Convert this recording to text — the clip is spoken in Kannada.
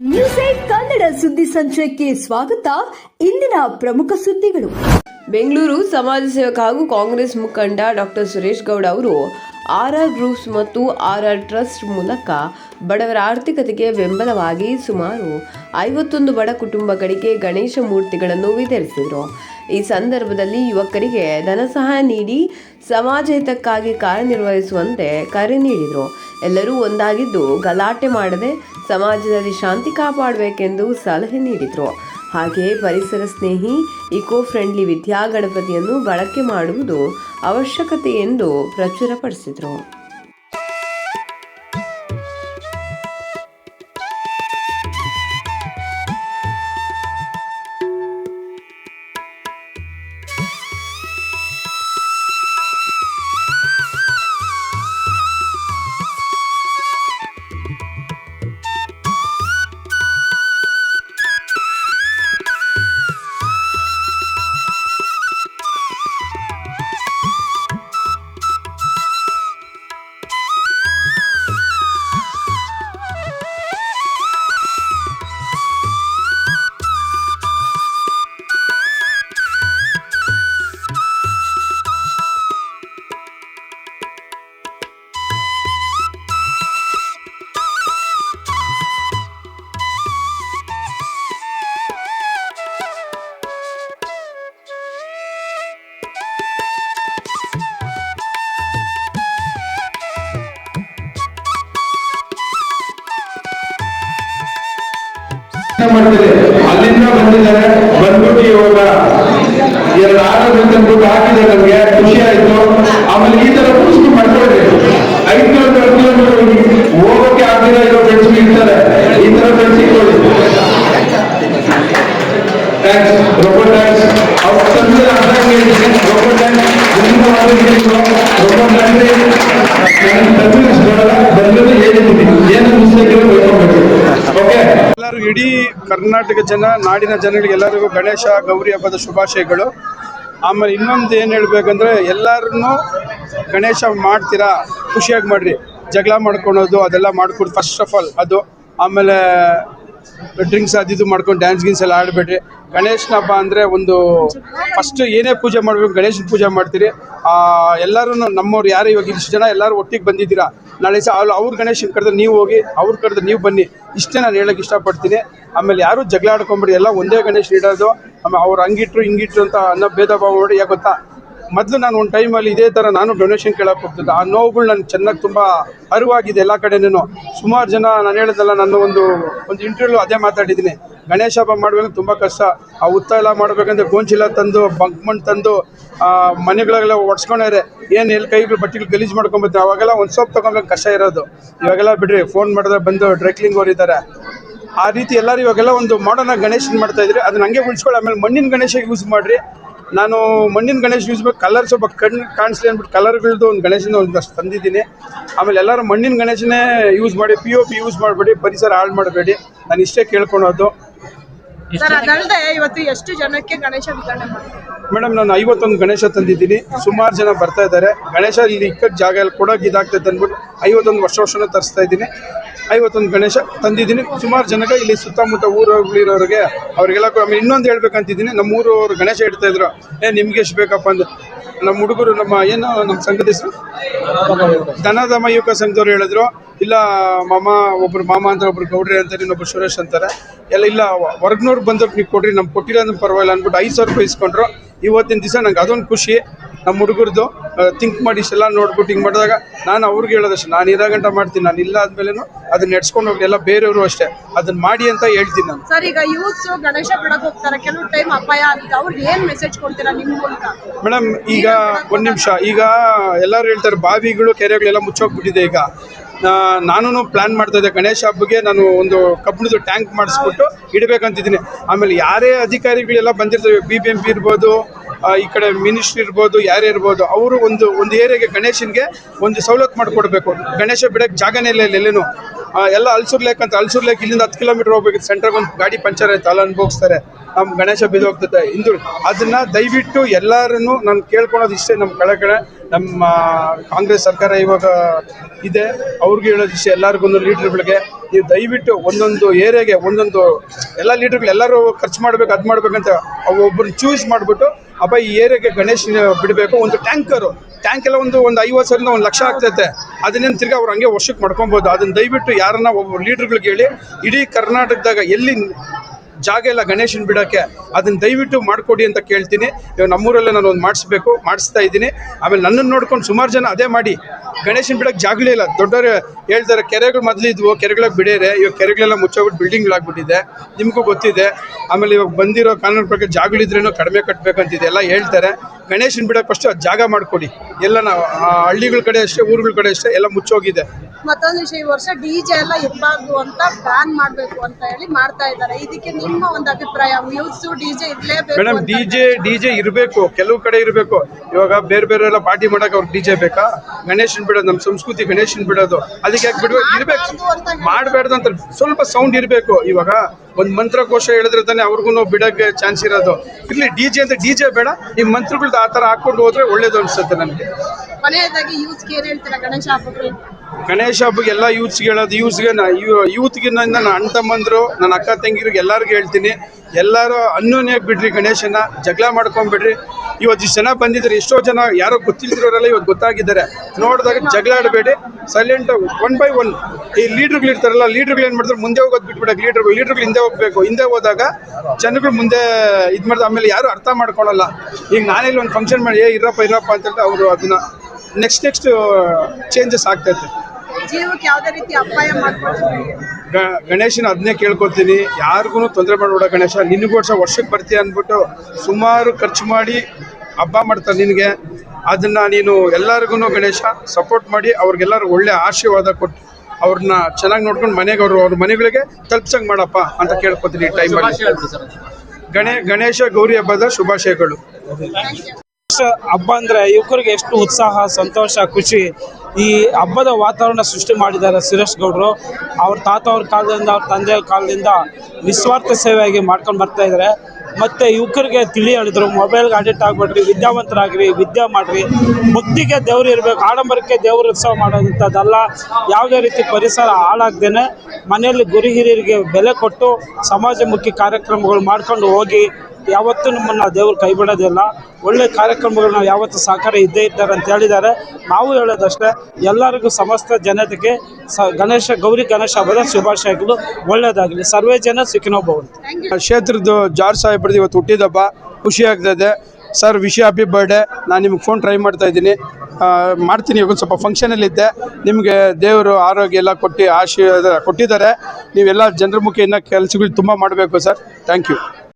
ನ್ಯೂಸ್ ಏಟ್ ಕನ್ನಡ ಸುದ್ದಿ ಸಂಚಯಕ್ಕೆ ಸ್ವಾಗತ. ಇಂದಿನ ಪ್ರಮುಖ ಸುದ್ದಿಗಳು. ಬೆಂಗಳೂರು ಸಮಾಜ ಸೇವಕ ಹಾಗೂ ಕಾಂಗ್ರೆಸ್ ಮುಖಂಡ ಡಾಕ್ಟರ್ ಸುರೇಶ್ ಗೌಡ ಅವರು ಆರ್ ಆರ್ ಗ್ರೂಪ್ಸ್ ಮತ್ತು ಆರ್ ಆರ್ ಟ್ರಸ್ಟ್ ಮೂಲಕ ಬಡವರ ಆರ್ಥಿಕತೆಗೆ ಬೆಂಬಲವಾಗಿ ಸುಮಾರು ಐವತ್ತೊಂದು ಬಡ ಕುಟುಂಬಗಳಿಗೆ ಗಣೇಶ ಮೂರ್ತಿಗಳನ್ನು ವಿತರಿಸಿದರು. ಈ ಸಂದರ್ಭದಲ್ಲಿ ಯುವಕರಿಗೆ ಧನ ಸಹಾಯ ನೀಡಿ ಸಮಾಜ ಹಿತಕ್ಕಾಗಿ ಕಾರ್ಯನಿರ್ವಹಿಸುವಂತೆ ಕರೆ ನೀಡಿದರು. ಎಲ್ಲರೂ ಒಂದಾಗಿದ್ದು ಗಲಾಟೆ ಮಾಡದೆ ಸಮಾಜದಲ್ಲಿ ಶಾಂತಿ ಕಾಪಾಡಬೇಕೆಂದು ಸಲಹೆ ನೀಡಿದರು. ಹಾಗೆಯೇ ಪರಿಸರ ಸ್ನೇಹಿ ಇಕೋ ಫ್ರೆಂಡ್ಲಿ ವಿದ್ಯಾಗಣಪತಿಯನ್ನು ಬಳಕೆ ಮಾಡುವುದು ಅವಶ್ಯಕತೆ ಎಂದು ಪ್ರಚುರಪಡಿಸಿದರು. ಮಾಡ್ತಿದೆ. ಅಲ್ಲಿಂದ ಬಂದಿದ್ದಾರೆ. ಬಂದ್ಬಿಟ್ಟು ಇವಾಗ ಎರಡು ಆರು ದುಡ್ಡು ಹಾಕಿದೆ ನಮ್ಗೆ. ಖುಷಿ ಆಯ್ತು. ಆಮೇಲೆ ಈ ತರ ಪುಸ್ತಕ ಇದೆ. ಐದು ಕಿಲೋಮೀಟರ್ ಕಿಲೋಮೀಟರ್ ಹೋಗೋಕೆ ಆಗಿಲ್ಲ ಇರೋ ಫ್ರೆಂಡ್ಸ್ ಇರ್ತಾರೆ. ಈ ತರ ಫ್ರೆಂಡ್ಸ್ ಇಟ್ಕೊಳ್ಳಿ. ಥ್ಯಾಂಕ್ಸ್ ರೊಬ್ಬ ಅವ್ರ ತಂದೆ ಕೇಳಿದ್ದೀನಿ ರೊಬ್ಬ ರೊಬ್ಬ ಏನು ಮಿಸ್ಟೇಕ್ ಇಡೀ ಕರ್ನಾಟಕ ಜನ, ನಾಡಿನ ಜನಗಳಿಗೆ ಎಲ್ಲರಿಗೂ ಗಣೇಶ, ಗೌರಿ ಹಬ್ಬದ ಶುಭಾಶಯಗಳು. ಆಮೇಲೆ ಇನ್ನೊಂದು ಏನು ಹೇಳ್ಬೇಕಂದ್ರೆ, ಎಲ್ಲರನ್ನೂ ಗಣೇಶ ಮಾಡ್ತೀರಾ, ಖುಷಿಯಾಗಿ ಮಾಡ್ರಿ. ಜಗಳ ಮಾಡ್ಕೊಳೋದು, ಅದೆಲ್ಲ ಮಾಡ್ಕೊಡಿ ಫಸ್ಟ್ ಆಫ್ ಆಲ್ ಅದು. ಆಮೇಲೆ ಡ್ರಿಂಕ್ಸ್ ಅದು ಇದು ಮಾಡ್ಕೊಂಡು ಡ್ಯಾನ್ಸ್ ಗಿನ್ಸ್ ಎಲ್ಲ ಆಡಬೇಡ್ರಿ ಗಣೇಶನ ಹಬ್ಬ ಅಂದರೆ ಒಂದು ಫಸ್ಟ್ ಏನೇ ಪೂಜೆ ಮಾಡಬೇಕು, ಗಣೇಶನ ಪೂಜೆ ಮಾಡ್ತೀರಿ. ಎಲ್ಲರೂ ನಮ್ಮವ್ರು ಯಾರು ಇವಾಗ ಇಷ್ಟು ಜನ ಎಲ್ಲರೂ ಒಟ್ಟಿಗೆ ಬಂದಿದ್ದೀರಾ? ನಾಳೆ ಸಹ ಅಲ್ಲಿ ಅವ್ರ ಗಣೇಶನ ಕರೆದ್ರೆ ನೀವು ಹೋಗಿ, ಅವ್ರ ಕರೆದ್ರೆ ನೀವು ಬನ್ನಿ. ಇಷ್ಟೇ ನಾನು ಹೇಳೋಕೆ ಇಷ್ಟಪಡ್ತೀನಿ. ಆಮೇಲೆ ಯಾರು ಜಗಳ ಆಡ್ಕೊಂಬಿಡಿ, ಎಲ್ಲ ಒಂದೇ ಗಣೇಶ ಇಡೋದು ಆಮೇಲೆ ಅವ್ರು ಹಂಗಿಟ್ರು, ಹಿಂಗಿಟ್ರು ಅಂತ ಅನ್ನೋ ಭೇದ ಭಾವ ಮಾಡಿ ಯಾಕೆ ಗೊತ್ತಾ? ಮೊದಲು ನಾನು ಒಂದು ಟೈಮಲ್ಲಿ ಇದೇ ಥರ ನಾನು ಡೊನೇಷನ್ ಕೇಳಕ್ಕೆ ಹೋಗ್ತಿದ್ದೆ. ಆ ನೋವುಗಳು ನನಗೆ ಚೆನ್ನಾಗಿ ತುಂಬ ಅರಿವಾಗಿದೆ ಎಲ್ಲ ಕಡೆನೂ ಸುಮಾರು ಜನ ನಾನು ಹೇಳಿದಲ್ಲ ನನ್ನ ಒಂದು ಒಂದು ಇಂಟರ್ವ್ಯೂ ಅದೇ ಮಾತಾಡಿದ್ದೀನಿ. ಗಣೇಶ ಹಬ್ಬ ಮಾಡಬೇಕು ತುಂಬ ಕಷ್ಟ. ಆ ಎಲ್ಲ ಮಾಡಬೇಕಂದ್ರೆ ಗೋಂಚಿಲ ತಂದು ಬಂಕ್ ಮಣ್ಣು ತಂದು ಮನೆಗಳೆಲ್ಲ ಒಡ್ಸ್ಕೊಂಡವ್ರೆ ಏನು ಎಲ್ಲಿ ಕೈಗಳು ಬಟ್ಟೆಗಳು ಗಲೀಜು ಮಾಡ್ಕೊಂಬತ್ತೆ ಅವಾಗೆಲ್ಲ ಒಂದು ಸೋಪ್ ತೊಗೊಬೇಕು ಕಷ್ಟ ಇರೋದು. ಇವಾಗೆಲ್ಲ ಬಿಡ್ರಿ ಫೋನ್ ಮಾಡಿದ್ರೆ ಬಂದು ಡ್ರೈಕ್ಲಿಂಗ್ ಅವ್ರು ಇದ್ದಾರೆ ಆ ರೀತಿ ಎಲ್ಲರೂ ಇವಾಗೆಲ್ಲ ಒಂದು ಮಾಡೋಣ ಗಣೇಶನ ಗಣೇಶನ್ ಮಾಡ್ತಾ ಇದ್ರಿ. ಅದನ್ನ ಹಂಗೆ ಉಳಿಸ್ಕೊಳ್ಳಿ. ಆಮೇಲೆ ಮಣ್ಣಿನ ಗಣೇಶ ಯೂಸ್ ಮಾಡ್ರಿ. ನಾನು ಮಣ್ಣಿನ ಗಣೇಶ ಯೂಸ್ ಮಾಡಿ ಕಲರ್ ಸ್ವಲ್ಪ ಕಣ್ಣು ಕಾಣಿಸ್ಲಿ ಅಂದ್ಬಿಟ್ಟು ಕಲರ್ಗಳದ್ದು ಒಂದು ಗಣೇಶನ ಒಂದಷ್ಟು ತಂದಿದ್ದೀನಿ. ಆಮೇಲೆ ಎಲ್ಲರೂ ಮಣ್ಣಿನ ಗಣೇಶನೇ ಯೂಸ್ ಮಾಡಿ ಪಿ ಒ ಪಿ ಯೂಸ್ ಮಾಡಬೇಡಿ ಪರಿಸರ ಹಾಳು ಮಾಡಬೇಡಿ. ನಾನು ಇಷ್ಟೇ ಕೇಳ್ಕೊಳೋದು. ಇವತ್ತು ಎಷ್ಟು ಜನಕ್ಕೆ ಗಣೇಶ ವಿತರಣೆ ಮೇಡಮ್ ನಾನು ಐವತ್ತೊಂದು ಗಣೇಶ ತಂದಿದ್ದೀನಿ. ಸುಮಾರು ಜನ ಬರ್ತಾ ಇದ್ದಾರೆ. ಗಣೇಶ ಇಲ್ಲಿ ಇಕ್ಕ ಜಾಗ ಎಲ್ಲ ಕೊಡೋಕೆ ಇದಾಗ್ತೈತೆ ಅಂದ್ಬಿಟ್ಟು ಐವತ್ತೊಂದು ವರ್ಷ ವರ್ಷನೂ ತರಿಸ್ತಾ ಇದ್ದೀನಿ. ಐವತ್ತೊಂದು ಗಣೇಶ ತಂದಿದ್ದೀನಿ. ಸುಮಾರು ಜನಕ್ಕೆ ಇಲ್ಲಿ ಸುತ್ತಮುತ್ತ ಊರಲ್ಲಿರೋರಿಗೆ ಅವ್ರಿಗೆಲ್ಲ ಆಮೇಲೆ ಇನ್ನೊಂದು ಹೇಳ್ಬೇಕಂತಿದ್ದೀನಿ. ನಮ್ಮ ಊರವ್ರು ಗಣೇಶ ಇಡ್ತಾ ಇದ್ರು. ಏ, ನಿಮ್ಗೆ ಎಷ್ಟು ಬೇಕಪ್ಪ ಅಂದ್ರೆ ನಮ್ಮ ಹುಡುಗರು, ನಮ್ಮ ಏನು, ನಮ್ಮ ಸಂಗತಿ ಹೆಸರು? ಧನಧಾಮ ಯುವಕ ಸಂಘದವ್ರು ಹೇಳಿದ್ರು. ಇಲ್ಲ, ಮಾಮ, ಒಬ್ರು ಮಾಮ ಅಂತ ಒಬ್ರು ಗೌಡ್ರಿ ಅಂತಾರೆ, ಇನ್ನೊಬ್ರು ಸುರೇಶ್ ಅಂತಾರೆ. ಎಲ್ಲ ಇಲ್ಲ ಹೊರಗ್ನವ್ರು ಬಂದವ್ರು ನೀವು ಕೊಡ್ರಿ, ನಮ್ಗೆ ಕೊಟ್ಟಿಲ್ಲ ಅಂದ್ರೆ ಪರವಾಗಿಲ್ಲ ಅಂದ್ಬಿಟ್ಟು ಐದು ಸಾವಿರ ರೂಪಾಯಿ ಇಸ್ಕೊಂಡ್ರು. ಇವತ್ತಿನ ದಿವಸ ನಂಗೆ ಅದೊಂದು ಖುಷಿ. ನಮ್ಮ ಹುಡುಗರದು ಥಿಂಕ್ ಮಾಡಿ ಇಷ್ಟೆಲ್ಲ ನೋಡ್ಬಿಟ್ಟು ಹಿಂಗೆ ಮಾಡಿದಾಗ ನಾನು ಅವ್ರಿಗೆ ಹೇಳೋದಷ್ಟು ನಾನು ಇರೋ ಗಂಟ ಮಾಡ್ತೀನಿ ನಾನು ಇಲ್ಲ ಆದ್ಮೇಲೆ ಅದನ್ನ ನಡ್ಸ್ಕೊಂಡು ಹೋಗಿ ಎಲ್ಲ ಬೇರೆಯವರು ಅಷ್ಟೇ ಅದನ್ನ ಮಾಡಿ ಅಂತ ಹೇಳ್ತೀನಿ ನಾನು. ಸರ್ ಈಗ ಯೂತ್ಸ್ ಗಣೇಶ ಬಿಡಕ್ ಹೋಗ್ತಾರೆ ಕೆಲವು ಟೈಮ್ ಅಪಾಯ ಅಂತ ಅವ್ರಿಗೆ ಏನ್ ಮೆಸೇಜ್ ಕೊಡ್ತೀರಾ ನಿಮ್ ಮೂಲಕ? ಮೇಡಮ್ ಈಗ ಒಂದು ನಿಮಿಷ ಈಗ ಎಲ್ಲರೂ ಹೇಳ್ತಾರೆ ಬಾವಿಗಳು ಕೆರೆಗಳೆಲ್ಲ ಮುಚ್ಚೋಗ್ಬಿಟ್ಟಿದೆ ಈಗ. ನಾನು ಪ್ಲಾನ್ ಮಾಡ್ತಾ ಇದ್ದೆ ಗಣೇಶ ಹಬ್ಬಗೆ ನಾನು ಒಂದು ಕಬ್ಬಿಣದ ಟ್ಯಾಂಕ್ ಮಾಡಿಸ್ಬಿಟ್ಟು ಇಡಬೇಕಂತಿದ್ದೀನಿ. ಆಮೇಲೆ ಯಾರೇ ಅಧಿಕಾರಿಗಳೆಲ್ಲ ಬಂದಿರ್ತವೆ ಬಿ ಬಿ ಎಂ ಪಿ ಇರ್ಬೋದು ಈ ಕಡೆ ಮಿನಿಸ್ಟ್ರಿ ಇರ್ಬೋದು, ಯಾರೇ ಇರ್ಬೋದು, ಅವರು ಒಂದು ಒಂದು ಏರಿಯಾಗೆ ಗಣೇಶನಿಗೆ ಒಂದು ಸವಲತ್ತು ಮಾಡಿಕೊಡ್ಬೇಕು. ಗಣೇಶ ಬಿಡಕ್ಕೆ ಜಾಗನೇ ಇಲ್ಲ ಎಲ್ಲೇನು. ಎಲ್ಲ ಅಲ್ಸೂರ್ ಲೇಕ್ ಅಂತ ಅಲ್ಸೂರ್ ಲೇಕ್ ಇಲ್ಲಿಂದ ಹತ್ತು ಕಿಲೋಮೀಟರ್ ಹೋಗ್ಬೇಕು. ಸೆಂಟ್ರಾಗ ಒಂದು ಗಾಡಿ ಪಂಚರ್ ಆಯ್ತು ಅಲ್ಲಿ ಅನುಭವಿಸ್ತಾರೆ. ನಮ್ಮ ಗಣೇಶ ಬಿದ್ದು ಹೋಗ್ತದೆ ಹಿಂದು ಅದನ್ನ ದಯವಿಟ್ಟು ಎಲ್ಲರನ್ನು ನಾನು ಕೇಳ್ಕೊಳೋದು ಇಷ್ಟೇ ನಮ್ಮ ಕೆಳಗಡೆ. ನಮ್ಮ ಕಾಂಗ್ರೆಸ್ ಸರ್ಕಾರ ಇವಾಗ ಇದೆ. ಅವ್ರಿಗೆ ಹೇಳೋದು ಇಷ್ಟೇ ಎಲ್ಲರಿಗೂ ಲೀಡರ್ಗಳಿಗೆ ನೀವು ದಯವಿಟ್ಟು ಒಂದೊಂದು ಏರಿಯಾಗೆ ಒಂದೊಂದು ಎಲ್ಲ ಲೀಡರ್ಗಳು ಎಲ್ಲರೂ ಖರ್ಚು ಮಾಡ್ಬೇಕು, ಅದು ಮಾಡ್ಬೇಕಂತ ಒಬ್ಬರು ಚೂಸ್ ಮಾಡಿಬಿಟ್ಟು ಅಪ್ಪ ಈ ಏರಿಯಾಗೆ ಗಣೇಶ್ ಬಿಡಬೇಕು. ಒಂದು ಟ್ಯಾಂಕರು. ಟ್ಯಾಂಕ್ ಎಲ್ಲ ಒಂದು ಒಂದು ಐವತ್ತು ಸಾವಿರದಿಂದ ಒಂದು ಲಕ್ಷ ಆಗ್ತೈತೆ. ಅದನ್ನೇನು ತಿರ್ಗಿ ಅವ್ರು ಹಂಗೆ ವರ್ಷಕ್ಕೆ ಮಾಡ್ಕೊಬೋದು. ಅದನ್ನ ದಯವಿಟ್ಟು ಯಾರನ್ನ ಒಬ್ಬ ಲೀಡ್ರ್ಗಳಿಗೆ ಹೇಳಿ, ಇಡೀ ಕರ್ನಾಟಕದಾಗ ಎಲ್ಲಿ ಜಾಗ ಇಲ್ಲ ಗಣೇಶನ್ ಬಿಡೋಕ್ಕೆ, ಅದನ್ನ ದಯವಿಟ್ಟು ಮಾಡಿಕೊಡಿ ಅಂತ ಕೇಳ್ತೀನಿ. ಇವಾಗ ನಮ್ಮೂರಲ್ಲೇ ನಾನು ಒಂದು ಮಾಡಿಸ್ಬೇಕು, ಮಾಡಿಸ್ತಾ ಇದ್ದೀನಿ. ಆಮೇಲೆ ನನ್ನನ್ನು ನೋಡ್ಕೊಂಡು ಸುಮಾರು ಜನ ಅದೇ ಮಾಡಿ ಗಣೇಶನ್ ಬಿಡಕ್ಕೆ ಜಾಗಲೇ ಇಲ್ಲ. ದೊಡ್ಡವರು ಹೇಳ್ತಾರೆ ಕೆರೆಗಳು ಮೊದಲು ಇದ್ವು ಕೆರೆಗಳಿಗೆ ಬಿಡೇರೆ ಇವಾಗ ಕೆರೆಗಳೆಲ್ಲ ಮುಚ್ಚೋಗ್ಬಿಟ್ಟು ಬಿಲ್ಡಿಂಗ್ಗಳಾಗ್ಬಿಟ್ಟಿದೆ ನಿಮಗೂ ಗೊತ್ತಿದೆ. ಆಮೇಲೆ ಇವಾಗ ಬಂದಿರೋ ಕಾನೂನು ಪ್ರಕಾರ ಜಾಗಗಳಿದ್ರೇನೋ ಕಡಿಮೆ ಕಟ್ಟಬೇಕಂತಿದೆ ಎಲ್ಲ ಹೇಳ್ತಾರೆ. ಗಣೇಶನ್ ಬಿಡಕ್ಕೆ ಫಸ್ಟ್ ಜಾಗ ಮಾಡಿಕೊಡಿ. ಎಲ್ಲ ನಾವು ಹಳ್ಳಿಗಳ ಕಡೆ ಅಷ್ಟೇ ಊರುಗಳ ಕಡೆ ಅಷ್ಟೇ ಎಲ್ಲ ಮುಚ್ಚೋಗಿದೆ. ಮತ್ತೊಂದು ವಿಷಯ ಈ ವರ್ಷ ಡಿಜೆ ಎಲ್ಲ ಇರಬಾರ್ದು ಅಂತ ಬ್ಯಾನ್ ಮಾಡಬೇಕು ಅಂತ ಹೇಳಿ ಮಾಡ್ತಾ ಇದ್ದಾರೆ. ಇದಕ್ಕೆ ನಿಮ್ಮ ಒಂದು ಅಭಿಪ್ರಾಯ ಮ್ಯೂಸ್ ಡಿಜೆ ಇರಲೇಬೇಕು madam D J D J ಇರಬೇಕು. ಕೆಲವು ಕಡೆ ಇರಬೇಕು. ಇವಾಗ ಬೇರೆ ಬೇರೆ ಎಲ್ಲ ಪಾರ್ಟಿ ಮಾಡಕ್ಕೆ ಅವ್ರಿಗೆ ಡಿ ಜೆ ಬೇಕಾ? ಗಣೇಶನ್ ಬಿಡೋದು ನಮ್ಮ ಸಂಸ್ಕೃತಿ ಗಣೇಶನ್ ಬಿಡೋದು ಅದಕ್ಕೆ ಯಾಕೆ ಬಿಡಬೇಕು? ಇರಬೇಕು. ಮಾಡಬೇಡ್ದು ಅಂತ ಸ್ವಲ್ಪ ಸೌಂಡ್ ಇರಬೇಕು. ಇವಾಗ ಒಂದು ಮಂತ್ರಕೋಶ ಹೇಳಿದ್ರೆ ತಾನೆ ಅವ್ರಿಗೂ ಬಿಡೋಕ್ಕೆ ಚಾನ್ಸ್ ಇರೋದು. ಇಲ್ಲಿ ಡಿ ಜೆ ಅಂತ ಡಿ ಜೆ ಬೇಡ. ಈ ಮಂತ್ರಗಳ್ದು ಆ ಥರ ಹಾಕ್ಕೊಂಡು ಹೋದ್ರೆ ಒಳ್ಳೇದು ಅನ್ಸುತ್ತೆ ನನಗೆ. ಗಣೇಶ ಹಬ್ಬಕ್ಕೆ? ಎಲ್ಲ ಯೂತ್ಸ್ಗೆ ಹೇಳೋದು ಯೂತ್ಸ್ಗೆ ಯೂತ್ಗೆ ನನ್ನ ಅಣ್ಣ ತಮ್ಮಂದ್ರು ನನ್ನ ಅಕ್ಕ ತಂಗಿರಿಗೆ ಎಲ್ಲರಿಗೂ ಹೇಳ್ತೀನಿ. ಎಲ್ಲರೂ ಅನ್ಯೋನ್ಯಾಗಿ ಬಿಡ್ರಿ ಗಣೇಶನ ಜಗಳ ಮಾಡ್ಕೊಂಡ್ಬಿಡ್ರಿ ಇವತ್ತು ಇಷ್ಟು ಜನ ಬಂದಿದ್ದಾರೆ ಎಷ್ಟೋ ಜನ ಯಾರೋ ಗೊತ್ತಿಲ್ಲದಿರೋರೆಲ್ಲ ಇವತ್ತು ಗೊತ್ತಾಗಿದ್ದಾರೆ. ನೋಡಿದಾಗ ಜಗಳ ಆಡಬೇಡಿ ಸೈಲೆಂಟ್ ಒನ್ ಬೈ ಒನ್ ಈ ಲೀಡ್ರುಗಳು ಇರ್ತಾರಲ್ಲ ಲೀಡ್ರುಗಳು ಏನು ಮಾಡ್ತಾರೆ, ಮುಂದೆ ಹೋಗೋದು ಬಿಟ್ಬಿಡಕ್ಕೆ ಲೀಡ್ರುಗಳು ಲೀಡ್ರುಗಳು ಹಿಂದೆ ಹೋಗ್ಬೇಕು. ಹಿಂದೆ ಹೋದಾಗ ಜನಗಳು ಮುಂದೆ ಇದು ಮಾಡಿದ ಆಮೇಲೆ ಯಾರು ಅರ್ಥ ಮಾಡ್ಕೊಳ್ಳಲ್ಲ ಈಗ ನಾನೆಲ್ಲಿ ಒಂದು ಫಂಕ್ಷನ್ ಮಾಡಿ, ಏ ಇರಪ್ಪ ಇರಪ್ಪ ಅಂತ ಹೇಳಿದ್ರೆ ಅವರು ಅದನ್ನ ನೆಕ್ಸ್ಟ್ ನೆಕ್ಸ್ಟ್ ಚೇಂಜಸ್ ಆಗ್ತೈತೆ ಜೀವಕ್ಕೆ ರೀತಿ ಅಪಾಯ ಮಾಡ್ಕೊಳ್ತೀವಿ ಗ- ಗಣೇಶನ ಅದನ್ನೇ ಕೇಳ್ಕೊತೀನಿ. ಯಾರಿಗೂ ತೊಂದರೆ ಮಾಡಬೇಡ ಗಣೇಶ. ನಿನಗೋಡ್ಸ ವರ್ಷಕ್ಕೆ ಬರ್ತೀಯ ಅಂದ್ಬಿಟ್ಟು ಸುಮಾರು ಖರ್ಚು ಮಾಡಿ ಹಬ್ಬ ಮಾಡ್ತಾರೆ ನಿನಗೆ. ಅದನ್ನು ನೀನು ಎಲ್ಲರಿಗೂ ಗಣೇಶ ಸಪೋರ್ಟ್ ಮಾಡಿ ಅವ್ರಿಗೆಲ್ಲರೂ ಒಳ್ಳೆ ಆಶೀರ್ವಾದ ಕೊಟ್ಟು ಅವ್ರನ್ನ ಚೆನ್ನಾಗಿ ನೋಡ್ಕೊಂಡು ಮನೆಗೆ ಅವರು ಅವ್ರ ಮನೆಗಳಿಗೆ ತಲುಪ್ಸಂಗೆ ಮಾಡಪ್ಪ ಅಂತ ಕೇಳ್ಕೊತೀನಿ ಈ ಟೈಮಲ್ಲಿ ಗಣೇ ಗಣೇಶ ಗೌರಿ ಹಬ್ಬದ ಶುಭಾಶಯಗಳು. ಹಬ್ಬ ಅಂದ್ರೆ ಯುವಕರಿಗೆ ಎಷ್ಟು ಉತ್ಸಾಹ, ಸಂತೋಷ, ಖುಷಿ ಈ ಹಬ್ಬದ ವಾತಾವರಣ ಸೃಷ್ಟಿ ಮಾಡಿದ್ದಾರೆ ಸುರೇಶ್ ಗೌಡರು. ಅವ್ರ ತಾತ ಅವ್ರ ಕಾಲದಿಂದ, ಅವ್ರ ತಂದೆಯವ್ರ ಕಾಲದಿಂದ ನಿಸ್ವಾರ್ಥ ಸೇವೆಯಾಗಿ ಮಾಡ್ಕೊಂಡು ಬರ್ತಾ ಇದ್ದಾರೆ ಮತ್ತೆ ಯುವಕರಿಗೆ ತಿಳಿ ಹೇಳಿದ್ರು ಮೊಬೈಲ್ಗೆ ಅಡಿಕ್ಟ್ ಆಗ್ಬೇಡ್ರಿ, ವಿದ್ಯಾವಂತರಾಗ್ರಿ, ವಿದ್ಯೆ ಮಾಡ್ರಿ. ಭಕ್ತಿಗೆ ದೇವ್ರು ಇರ್ಬೇಕು, ಆಡಂಬರಕ್ಕೆ ದೇವ್ರ ಉತ್ಸವ ಮಾಡೋದಂಥದ್ದಲ್ಲ ಯಾವುದೇ ರೀತಿ ಪರಿಸರ ಹಾಳಾಗ್ದೇನೆ ಮನೆಯಲ್ಲಿ ಗುರು ಹಿರಿಯರಿಗೆ ಬೆಲೆ ಕೊಟ್ಟು ಸಮಾಜಮುಖಿ ಕಾರ್ಯಕ್ರಮಗಳು ಮಾಡ್ಕೊಂಡು ಹೋಗಿ ಯಾವತ್ತೂ ನಮ್ಮನ್ನು ದೇವರು ಕೈ ಬಿಡೋದಿಲ್ಲ ಒಳ್ಳೆ ಕಾರ್ಯಕ್ರಮಗಳು ನಾವು ಯಾವತ್ತೂ ಸಹಕಾರ ಇದ್ದೇ ಇದ್ದಾರೆ ಅಂತ ಹೇಳಿದ್ದಾರೆ. ನಾವು ಹೇಳೋದಷ್ಟೇ, ಎಲ್ಲರಿಗೂ ಸಮಸ್ತ ಜನತೆಗೆ ಸ ಗಣೇಶ, ಗೌರಿ ಗಣೇಶ ಹಬ್ಬದ ಶುಭಾಶಯಗಳು. ಒಳ್ಳೆಯದಾಗಲಿ. ಸರ್ವೇ ಜನ ಸಿಕ್ಕಿನೋಬಹುದು ಕ್ಷೇತ್ರದ್ದು ಜಾರ್ ಸಾಹೇಬ್ ಸಾಹೇಬ್ರದ್ದು ಇವತ್ತು ಹುಟ್ಟಿದಬ್ಬ ಖುಷಿ ಆಗ್ತದೆ. ಸರ್ ವಿಷಯ ಹ್ಯಾಪಿ ಬರ್ಡೇ. ನಾನು ನಿಮ್ಗೆ ಫೋನ್ ಟ್ರೈ ಮಾಡ್ತಾ ಇದ್ದೀನಿ. ಮಾಡ್ತೀನಿ. ಇವಾಗ ಸ್ವಲ್ಪ ಫಂಕ್ಷನಲ್ಲಿದ್ದೆ ನಿಮಗೆ ದೇವರು ಆರೋಗ್ಯ ಎಲ್ಲ ಕೊಟ್ಟು ಆಶೀರ್ವಾದ ಕೊಟ್ಟಿದ್ದಾರೆ. ನೀವೆಲ್ಲ ಜನರ ಮುಖ ಇನ್ನೂ ಕೆಲಸಗಳು ತುಂಬ ಮಾಡಬೇಕು ಸರ್. Thank you